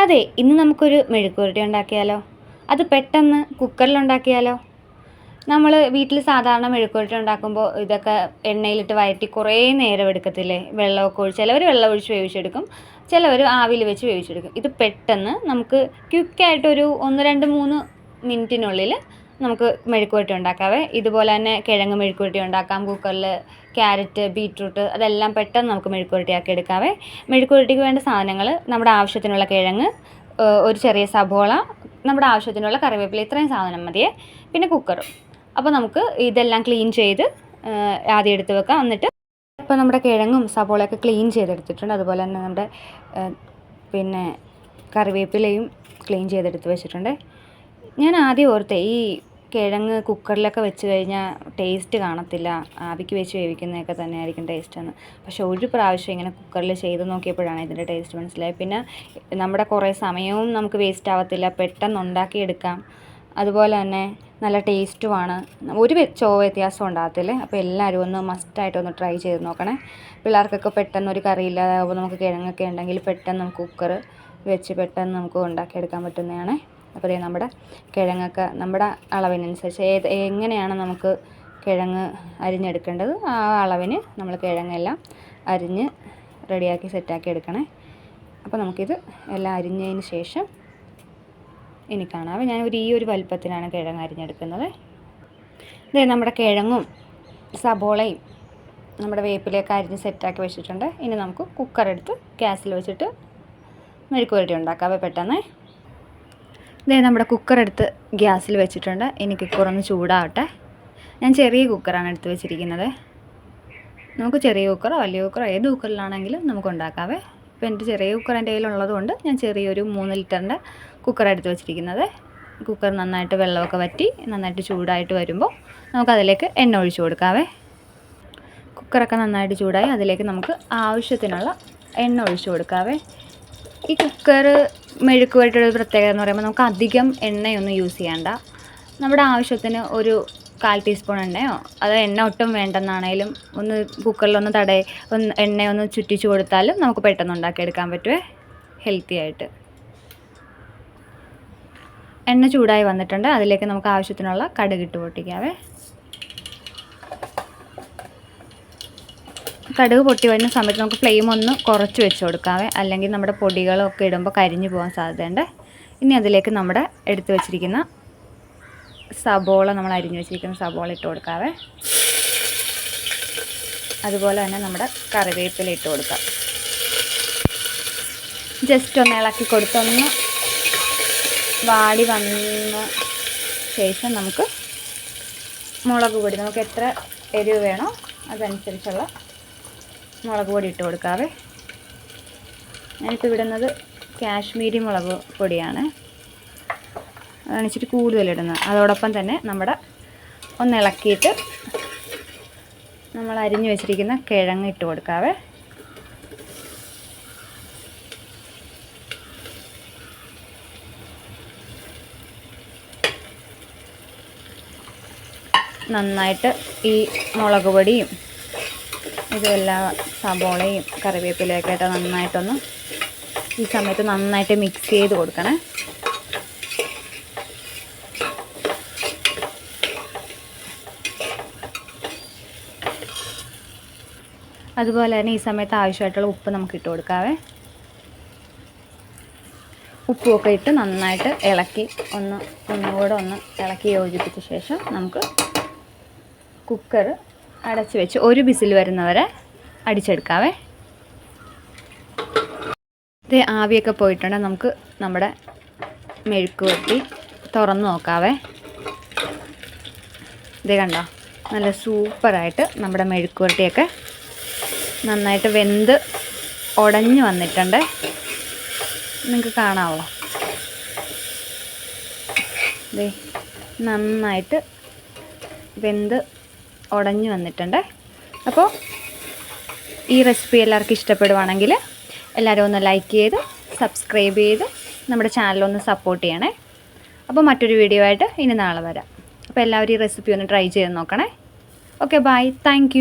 അതെ ഇന്ന് നമുക്കൊരു മെഴുക്കുവരട്ടി ഉണ്ടാക്കിയാലോ? അത് പെട്ടെന്ന് കുക്കറിൽ ഉണ്ടാക്കിയാലോ? നമ്മൾ വീട്ടിൽ സാധാരണ മെഴുക്കുവരട്ടി ഉണ്ടാക്കുമ്പോൾ ഇതൊക്കെ എണ്ണയിലിട്ട് വഴറ്റി കുറേ നേരം എടുക്കത്തില്ലേ? വെള്ളമൊക്കെ ഒഴിച്ച് ചിലവർ വെള്ളം ഒഴിച്ച് വേവിച്ചെടുക്കും ചിലവർ ആവിയിൽ വെച്ച് വേവിച്ചെടുക്കും. ഇത് പെട്ടെന്ന് നമുക്ക് ക്വിക്കായിട്ടൊരു ഒന്ന് രണ്ട് മൂന്ന് മിനിറ്റിനുള്ളിൽ നമുക്ക് മെഴുക്കുവരട്ടി ഉണ്ടാക്കാവേ. ഇതുപോലെ തന്നെ കിഴങ്ങ് മെഴുക്കുവരട്ടി ഉണ്ടാക്കാം. കുക്കറിൽ ക്യാരറ്റ് ബീറ്റ്റൂട്ട് അതെല്ലാം പെട്ടെന്ന് നമുക്ക് മെഴുക്കുവരട്ടിയാക്കി എടുക്കാവേ. മെഴുക്കുവരട്ടിക്ക് വേണ്ട സാധനങ്ങൾ നമ്മുടെ ആവശ്യത്തിനുള്ള കിഴങ്ങ് ഒരു ചെറിയ സബോള നമ്മുടെ ആവശ്യത്തിനുള്ള കറിവേപ്പില ഇത്രയും സാധനം മതിയേ. പിന്നെ കുക്കറും അപ്പോൾ നമുക്ക് ഇതെല്ലാം ക്ലീൻ ചെയ്ത് ആദ്യം എടുത്ത് വെക്കാം. എന്നിട്ട് ഇപ്പോൾ നമ്മുടെ കിഴങ്ങും സബോളയൊക്കെ ക്ലീൻ ചെയ്തെടുത്തിട്ടുണ്ട്. അതുപോലെ തന്നെ നമ്മുടെ പിന്നെ കറിവേപ്പിലയും ക്ലീൻ ചെയ്തെടുത്ത് വെച്ചിട്ടുണ്ട്. ഞാൻ ആദ്യം ഓർത്തേ ഈ കിഴങ്ങ് കുക്കറിലൊക്കെ വെച്ച് കഴിഞ്ഞാൽ ടേസ്റ്റ് കാണത്തില്ല. ആവിക്ക് വെച്ച് വേവിക്കുന്നതൊക്കെ തന്നെ ആയിരിക്കും ടേസ്റ്റ് എന്ന്. പക്ഷെ ഒരു പ്രാവശ്യം ഇങ്ങനെ കുക്കറിൽ ചെയ്ത് നോക്കിയപ്പോഴാണ് ഇതിന്റെ ടേസ്റ്റ് മനസ്സിലായത്. പിന്നെ നമ്മുടെ കുറേ സമയവും നമുക്ക് വേസ്റ്റ് ആവത്തില്ല. പെട്ടെന്ന് ഉണ്ടാക്കിയെടുക്കാം. അതുപോലെ തന്നെ നല്ല ടേസ്റ്റുമാണ് ഒരു ചോ വ്യത്യാസം ഉണ്ടാകത്തില്ല? അപ്പോൾ എല്ലാവരും ഒന്ന് മസ്റ്റായിട്ട് ഒന്ന് ട്രൈ ചെയ്ത് നോക്കണേ. പിള്ളേർക്കൊക്കെ പെട്ടെന്ന് ഒരു കറി ഇല്ലാതാകുമ്പോൾ നമുക്ക് കിഴങ്ങൊക്കെ ഉണ്ടെങ്കിൽ പെട്ടെന്ന് നമുക്ക് കുക്കർ വെച്ച് പെട്ടെന്ന് നമുക്ക് ഉണ്ടാക്കിയെടുക്കാൻ പറ്റുന്നതാണ്. അപ്പോൾ ഇതേ നമ്മുടെ കിഴങ്ങൊക്കെ നമ്മുടെ അളവിനനുസരിച്ച് ഏത് എങ്ങനെയാണ് നമുക്ക് കിഴങ്ങ് അരിഞ്ഞെടുക്കേണ്ടത് ആ അളവിന് നമ്മൾ കിഴങ്ങെല്ലാം അരിഞ്ഞ് റെഡിയാക്കി സെറ്റാക്കി എടുക്കണേ. അപ്പോൾ നമുക്കിത് എല്ലാം അരിഞ്ഞതിന് ശേഷം ഇനി കാണാം. ഞാൻ ഒരു ഈ ഒരു വലുപ്പത്തിനാണ് കിഴങ്ങ് അരിഞ്ഞെടുക്കുന്നത്. ഇതേ നമ്മുടെ കിഴങ്ങും സബോളയും നമ്മുടെ വേപ്പിലേക്ക് അരിഞ്ഞ് സെറ്റാക്കി വെച്ചിട്ടുണ്ട്. ഇനി നമുക്ക് കുക്കർ എടുത്ത് ഗ്യാസിൽ വെച്ചിട്ട് മെഴുക്ക് പുരട്ടി ഉണ്ടാക്കാം പെട്ടെന്ന് ഇതേ നമ്മുടെ കുക്കർ എടുത്ത് ഗ്യാസിൽ വെച്ചിട്ടുണ്ട്. ഇനി കുക്കറൊന്ന് ചൂടാവട്ടെ. ഞാൻ ചെറിയ കുക്കറാണ് എടുത്ത് വെച്ചിരിക്കുന്നത്. നമുക്ക് ചെറിയ കുക്കറോ വലിയ കുക്കറോ ഏത് കുക്കറിലാണെങ്കിലും നമുക്ക് ഉണ്ടാക്കാവേ. ഇപ്പോൾ എന്റെ ചെറിയ കുക്കർ എന്റെ കയ്യിലുള്ളതുകൊണ്ട് ഞാൻ ചെറിയൊരു മൂന്ന് ലിറ്ററിന്റെ കുക്കർ എടുത്ത് വെച്ചിരിക്കുന്നത്. കുക്കർ നന്നായിട്ട് വെള്ളമൊക്കെ വറ്റി നന്നായിട്ട് ചൂടായിട്ട് വരുമ്പോൾ നമുക്കതിലേക്ക് എണ്ണ ഒഴിച്ചു കൊടുക്കാവേ. കുക്കറൊക്കെ നന്നായിട്ട് ചൂടായി അതിലേക്ക് നമുക്ക് ആവശ്യത്തിനുള്ള എണ്ണ ഒഴിച്ചു കൊടുക്കാവേ. ഈ കുക്കർ മെഴുക്ക് പുരട്ടിയുടെ ഒരു പ്രത്യേകത എന്ന് പറയുമ്പോൾ നമുക്ക് അധികം എണ്ണയൊന്നും യൂസ് ചെയ്യേണ്ട. നമ്മുടെ ആവശ്യത്തിന് ഒരു കാൽ ടീസ്പൂൺ എണ്ണയോ അത് എണ്ണ ഒട്ടും വേണ്ടെന്നാണേലും ഒന്ന് കുക്കറിലൊന്ന് തടയി ഒന്ന് എണ്ണയൊന്ന് ചുറ്റിച്ചു കൊടുത്താലും നമുക്ക് പെട്ടെന്ന് ഉണ്ടാക്കിയെടുക്കാൻ പറ്റുമേ ഹെൽത്തി ആയിട്ട്. എണ്ണ ചൂടായി വന്നിട്ടുണ്ട് അതിലേക്ക് നമുക്ക് ആവശ്യത്തിനുള്ള കടുകിട്ട് പൊട്ടിക്കാവേ. കടുക് പൊട്ടി വരുന്ന സമയത്ത് നമുക്ക് ഫ്ലെയിം ഒന്ന് കുറച്ച് വെച്ച് കൊടുക്കാവേ. അല്ലെങ്കിൽ നമ്മുടെ പൊടികളൊക്കെ ഇടുമ്പോൾ കരിഞ്ഞു പോകാൻ സാധ്യതയുണ്ട്. ഇനി അതിലേക്ക് നമ്മുടെ എടുത്തു വെച്ചിരിക്കുന്ന സബോള നമ്മൾ അരിഞ്ഞു വെച്ചിരിക്കുന്ന സബോള ഇട്ട് കൊടുക്കാവേ. അതുപോലെ തന്നെ നമ്മുടെ കറിവേപ്പില ഇട്ട് കൊടുക്കാം. ജസ്റ്റ് ഒന്ന് ഇളക്കി കൊടുത്തൊന്ന് വാടി വന്ന ശേഷം നമുക്ക് മുളക് പൊടി. നമുക്ക് എത്ര എരിവ് വേണോ അതനുസരിച്ചുള്ള മുളക് പൊടി ഇട്ട് കൊടുക്കാവേ. ഞാനിപ്പോൾ ഇടുന്നത് കാശ്മീരി മുളക് പൊടിയാണ്. അതാണ് ഇച്ചിരി കൂടുതൽ ഇടുന്നത്. അതോടൊപ്പം തന്നെ നമ്മുടെ ഒന്ന് ഇളക്കിയിട്ട് നമ്മൾ അരിഞ്ഞു വെച്ചിരിക്കുന്ന കിഴങ്ങ് ഇട്ട് കൊടുക്കാവേ. നന്നായിട്ട് ഈ മുളക് പൊടിയും ഇതെല്ലാം സബോളയും കറിവേപ്പിലയൊക്കെ ആയിട്ട് നന്നായിട്ടൊന്ന് ഈ സമയത്ത് നന്നായിട്ട് മിക്സ് ചെയ്ത് കൊടുക്കണേ. അതുപോലെ തന്നെ ഈ സമയത്ത് ആവശ്യമായിട്ടുള്ള ഉപ്പ് നമുക്ക് ഇട്ട് കൊടുക്കാവേ. ഉപ്പുമൊക്കെ ഇട്ട് നന്നായിട്ട് ഇളക്കി ഒന്ന് ഒന്നുകൂടെ ഒന്ന് ഇളക്കി യോജിപ്പിച്ച ശേഷം നമുക്ക് കുക്കർ അടച്ച് വെച്ച് ഒരു ബിസിൽ വരുന്നവരെ അടിച്ചെടുക്കാവേ. ഇത് ആവിയൊക്കെ പോയിട്ടുണ്ടെങ്കിൽ നമുക്ക് നമ്മുടെ മെഴുക്ക് വെട്ടി തുറന്ന് നോക്കാവേ. ഇത് കണ്ടോ? നല്ല സൂപ്പറായിട്ട് നമ്മുടെ മെഴുക്ക് വരട്ടിയൊക്കെ നന്നായിട്ട് വെന്ത് ഉടഞ്ഞു വന്നിട്ടുണ്ട്. നിങ്ങൾക്ക് കാണാവോ? ദേ നന്നായിട്ട് വെന്ത് ഉടഞ്ഞു വന്നിട്ടുണ്ട്. അപ്പോൾ ഈ റെസിപ്പി എല്ലാവർക്കും ഇഷ്ടപ്പെടുവാണെങ്കിൽ എല്ലാവരും ഒന്ന് ലൈക്ക് ചെയ്ത് സബ്സ്ക്രൈബ് ചെയ്ത് നമ്മുടെ ചാനലൊന്ന് സപ്പോർട്ട് ചെയ്യണേ. അപ്പോൾ മറ്റൊരു വീഡിയോ ആയിട്ട് ഇനി നാളെ വരാം. അപ്പോൾ എല്ലാവരും ഈ റെസിപ്പി ഒന്ന് ട്രൈ ചെയ്ത് നോക്കണേ. Okay bye thank